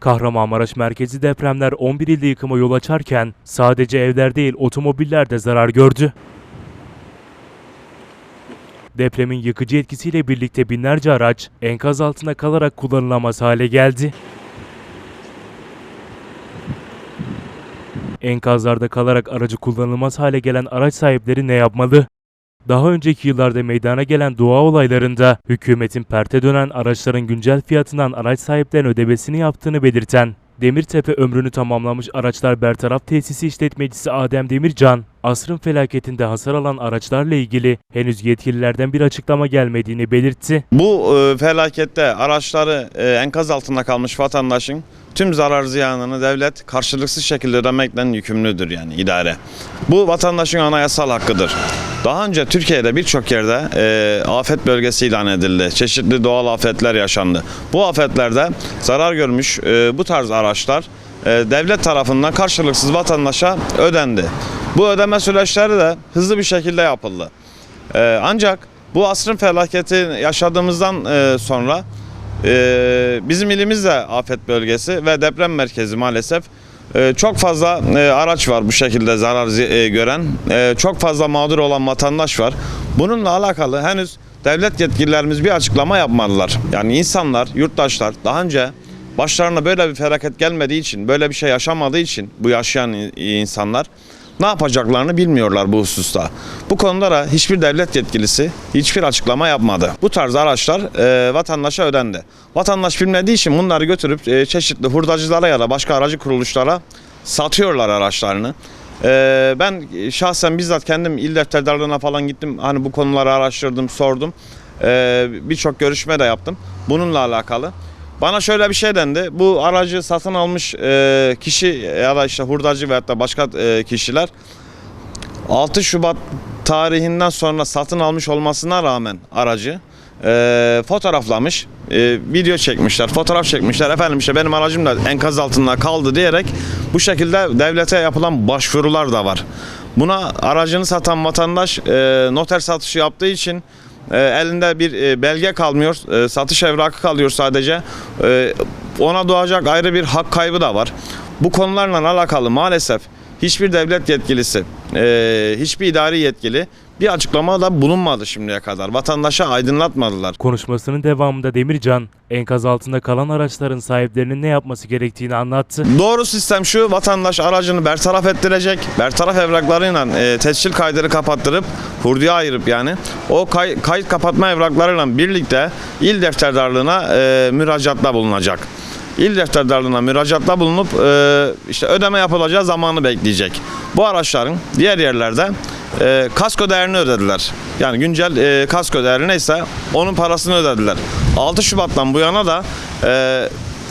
Kahramanmaraş merkezi depremler 11 ilde yıkıma yol açarken sadece evler değil otomobiller de zarar gördü. Depremin yıkıcı etkisiyle birlikte binlerce araç enkaz altında kalarak kullanılamaz hale geldi. Enkazlarda kalarak aracı kullanılmaz hale gelen araç sahipleri ne yapmalı? Daha önceki yıllarda meydana gelen doğa olaylarında hükümetin perte dönen araçların güncel fiyatından araç sahiplerine ödemesini yaptığını belirten Demirtepe ömrünü tamamlamış araçlar bertaraf tesisi işletmecisi Adem Demircan, asrın felaketinde hasar alan araçlarla ilgili henüz yetkililerden bir açıklama gelmediğini belirtti. Bu e, felakette araçları e, enkaz altında kalmış vatandaşın tüm zarar ziyanını devlet karşılıksız şekilde ödemekle yükümlüdür yani idare. Bu vatandaşın anayasal hakkıdır. Daha önce Türkiye'de birçok yerde e, afet bölgesi ilan edildi. Çeşitli doğal afetler yaşandı. Bu afetlerde zarar görmüş e, bu tarz araçlar e, devlet tarafından karşılıksız vatandaşa ödendi. Bu ödeme süreçleri de hızlı bir şekilde yapıldı. Ee, ancak bu asrın felaketi yaşadığımızdan e, sonra e, bizim ilimiz de afet bölgesi ve deprem merkezi maalesef. E, çok fazla e, araç var bu şekilde zarar e, gören. E, çok fazla mağdur olan vatandaş var. Bununla alakalı henüz devlet yetkililerimiz bir açıklama yapmadılar. Yani insanlar, yurttaşlar daha önce başlarına böyle bir felaket gelmediği için, böyle bir şey yaşamadığı için bu yaşayan insanlar ne yapacaklarını bilmiyorlar bu hususta. Bu konuda da hiçbir devlet yetkilisi hiçbir açıklama yapmadı. Bu tarz araçlar e, vatandaşa ödendi. Vatandaş bilmediği için bunları götürüp e, çeşitli hurdacılara ya da başka aracı kuruluşlara satıyorlar araçlarını. E, ben şahsen bizzat kendim il defterdarlığına falan gittim. Hani bu konuları araştırdım, sordum. E, Birçok görüşme de yaptım. Bununla alakalı. Bana şöyle bir şey dendi. Bu aracı satın almış e, kişi ya da işte hurdacı veyahut da başka e, kişiler 6 Şubat tarihinden sonra satın almış olmasına rağmen aracı e, fotoğraflamış, e, video çekmişler, fotoğraf çekmişler. Efendim işte benim aracım da enkaz altında kaldı diyerek bu şekilde devlete yapılan başvurular da var. Buna aracını satan vatandaş e, noter satışı yaptığı için elinde bir e, belge kalmıyor. E, satış evrakı kalıyor sadece. E, ona doğacak ayrı bir hak kaybı da var. Bu konularla alakalı maalesef hiçbir devlet yetkilisi, e, hiçbir idari yetkili bir açıklama da bulunmadı şimdiye kadar. Vatandaşa aydınlatmadılar. Konuşmasının devamında Demircan, enkaz altında kalan araçların sahiplerinin ne yapması gerektiğini anlattı. Doğru sistem şu, vatandaş aracını bertaraf ettirecek, bertaraf evraklarıyla e, tescil kaydını kapattırıp, hurduya ayırıp yani o kay- kayıt kapatma evraklarıyla birlikte il defterdarlığına e, müracaatta bulunacak. İl defterdarlığına müracaatta bulunup e, işte ödeme yapılacağı zamanı bekleyecek. Bu araçların diğer yerlerde e, kasko değerini ödediler. Yani güncel e, kasko değeri neyse onun parasını ödediler. 6 Şubat'tan bu yana da e,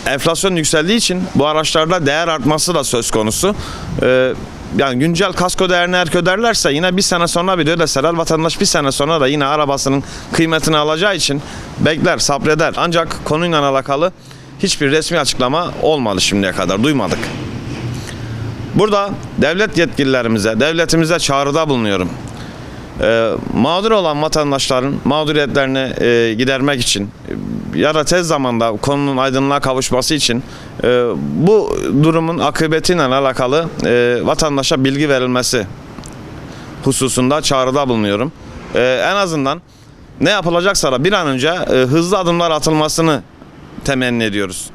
enflasyon yükseldiği için bu araçlarda değer artması da söz konusu. Ee, yani güncel kasko değerini eğer öderlerse yine bir sene sonra bir de ödeseler vatandaş bir sene sonra da yine arabasının kıymetini alacağı için bekler, sabreder. Ancak konuyla alakalı hiçbir resmi açıklama olmadı şimdiye kadar, duymadık. Burada devlet yetkililerimize, devletimize çağrıda bulunuyorum. Ee, mağdur olan vatandaşların mağduriyetlerini e, gidermek için ya da tez zamanda konunun aydınlığa kavuşması için e, bu durumun akıbetiyle alakalı e, vatandaşa bilgi verilmesi hususunda çağrıda bulunuyorum. E, en azından ne yapılacaksa da bir an önce e, hızlı adımlar atılmasını temenni ediyoruz.